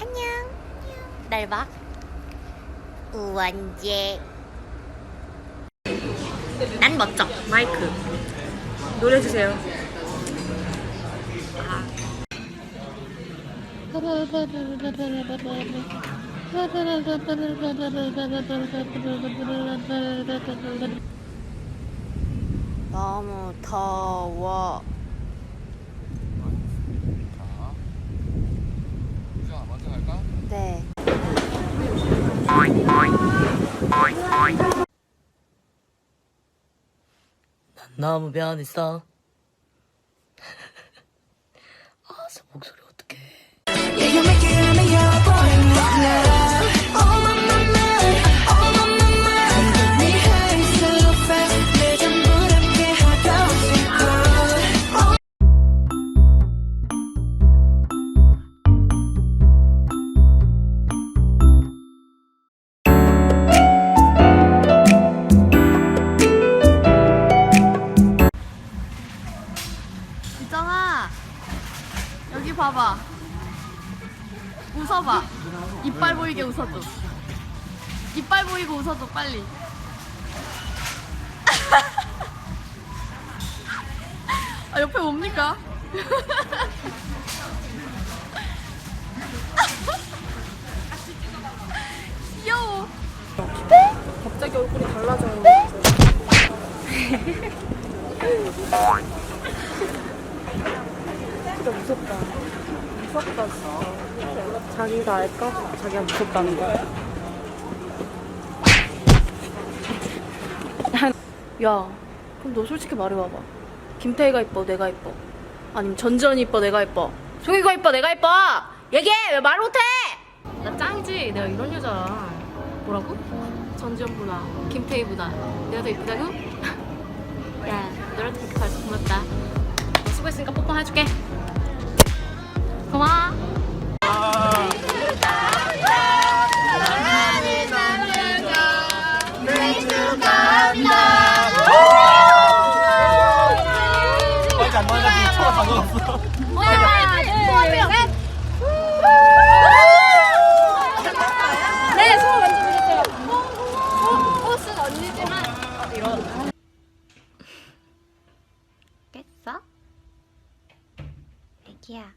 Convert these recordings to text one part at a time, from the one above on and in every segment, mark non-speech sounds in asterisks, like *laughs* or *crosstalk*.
안녕. 날 봐. 우원재. 난 멋져. 마이크 노래 주세요. 너무 더워. 유정아 먼저 갈까? 네. 난 너무 변했어. 봐봐. 웃어봐. 이빨 보이게 웃어줘. 이빨 보이고 웃어줘, 빨리. *laughs* 아, 옆에 뭡니까? *laughs* 귀여워. 갑자기 얼굴이 달라져요. *laughs* 진짜 무섭다. 무섭다 진짜. 자기가 알까? 자기가 무섭다는 거. 야, 그럼 너 솔직히 말해봐봐. 김태희가 이뻐, 내가 이뻐. 아니면 전지현이 이뻐, 내가 이뻐. 송이가 이뻐, 내가 이뻐. 얘기해, 왜 말 못해? 나 짱이지. 내가 이런 여자야. 뭐라고? 전지현보다 김태희보다 내가 더 이쁘다고? *laughs* 야, 너한테 그렇게 봐줘서 고맙다. 너 수고했으니까 뽀뽀 해줄게. 고마워. 빨리 안 나가지고 차가 가져왔어. 네, 소원 먼저 보셨어요. 호스는 언니지만 깼어? 애기야,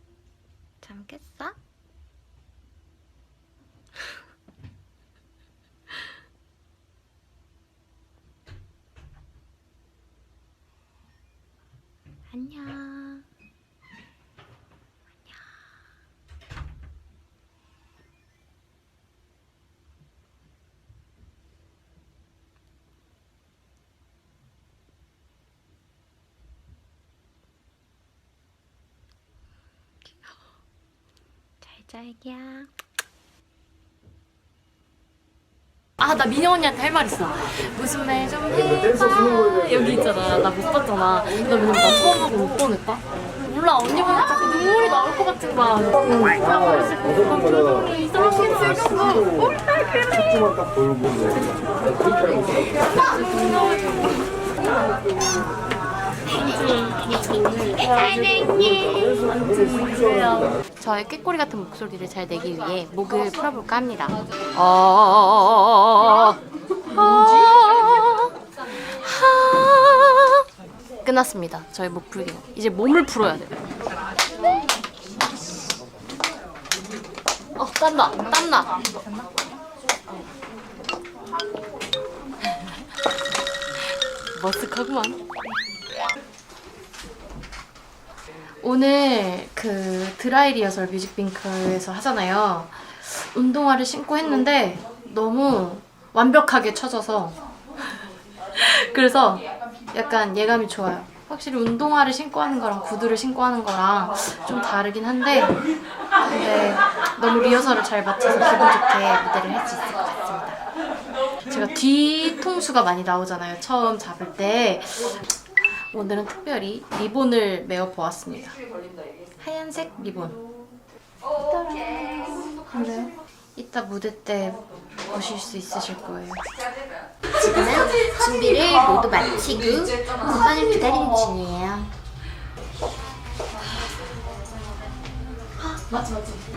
잠 깼어? 안녕. *gasps* 잘 자, 애기야. 아, 나 민영 언니한테 할 말 있어. 무슨 말 좀 해봐. 여기 있잖아. 나 못 봤잖아. 나 왜냐면 나 처음 보고 못 보냈다. 몰라, 언니 보면 자꾸 눈물이 나올 것 같은 거야. 나때 이상하게 생겼어. 몰라, 그래. 저의 꾀꼬리 같은 목소리를 잘 내기 위해 목을 풀어볼까 합니다. 아. 끝났습니다. 저의 목 풀기. 이제 몸을 풀어야 돼요. 어, 땀나, 땀나. 머쓱하구만. 오늘 그 드라이 리허설 뮤직뱅크에서 하잖아요. 운동화를 신고 했는데 너무 완벽하게 쳐져서 *laughs* 그래서 약간 예감이 좋아요. 확실히 운동화를 신고 하는 거랑 구두를 신고 하는 거랑 좀 다르긴 한데 근데 너무 리허설을 잘 마쳐서 기분 좋게 무대를 할 수 있을 것 같습니다. 제가 뒤통수가 많이 나오잖아요. 처음 잡을 때 오늘은 특별히 리본을 메어 보았습니다. 하얀색 리본. 그래. 이따 무대 때 보실 수 있으실 거예요. 지금은 준비를 모두 마치고 본방을 기다리는 중이에요.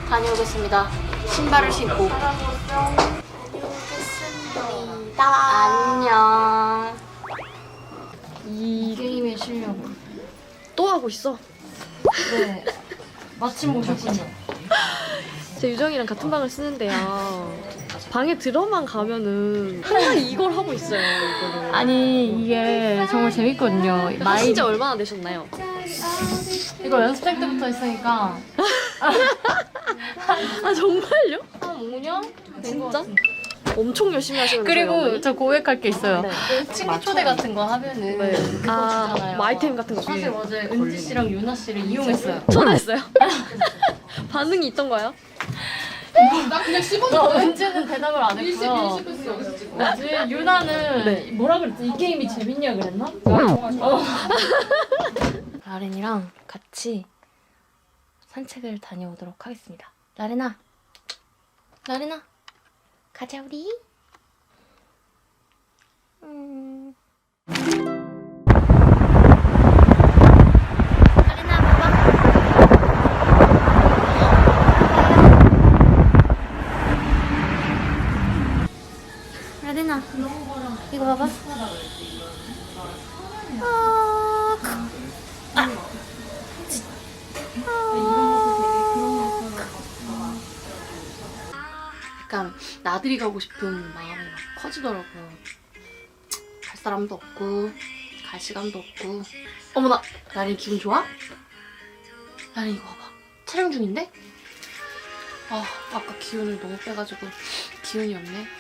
다녀오겠습니다. 신발을 신고. 안녕. 하고 있어. 네. 마침 오셨군요. 제 유정이랑 같은 방을 쓰는데요. 방에 들어만 가면은 항상 이걸 하고 있어요. 이거를. 아니 이게 정말 재밌거든요. 하신 지 얼마나 되셨나요? 이거 연습생 때부터 했으니까 *laughs* 아 정말요? 한 5년 진짜? 엄청 열심히 하시는데요. 그리고 저 고백할 게 있어요. 네. 친구 초대 같은 거 하면은 네. 그거 아, 주잖아요. 뭐 아이템 같은 거. 사실 어제 은지 씨랑 유나 씨를 이용했어요. *laughs* 초대했어요? *laughs* 반응이 있던가요? 어, 은지는 대답을 안 했고요. 뭐지? 유나는 네. 뭐라 그랬지? 이 게임이 재밌냐 그랬나? 어. *laughs* 라렌이랑 같이 산책을 다녀오도록 하겠습니다. 라렌아, 라렌아, 가자 우리. 음. 라렌아 봐봐. 라렌아 이거 봐봐. 아, 약간 나들이 가고 싶은 마음이 막 커지더라고요. 갈 사람도 없고 갈 시간도 없고. 어머나, 나린 기분 좋아? 나린 이거 봐봐. 촬영 중인데? 아, 아까 기운을 너무 빼가지고 기운이 없네.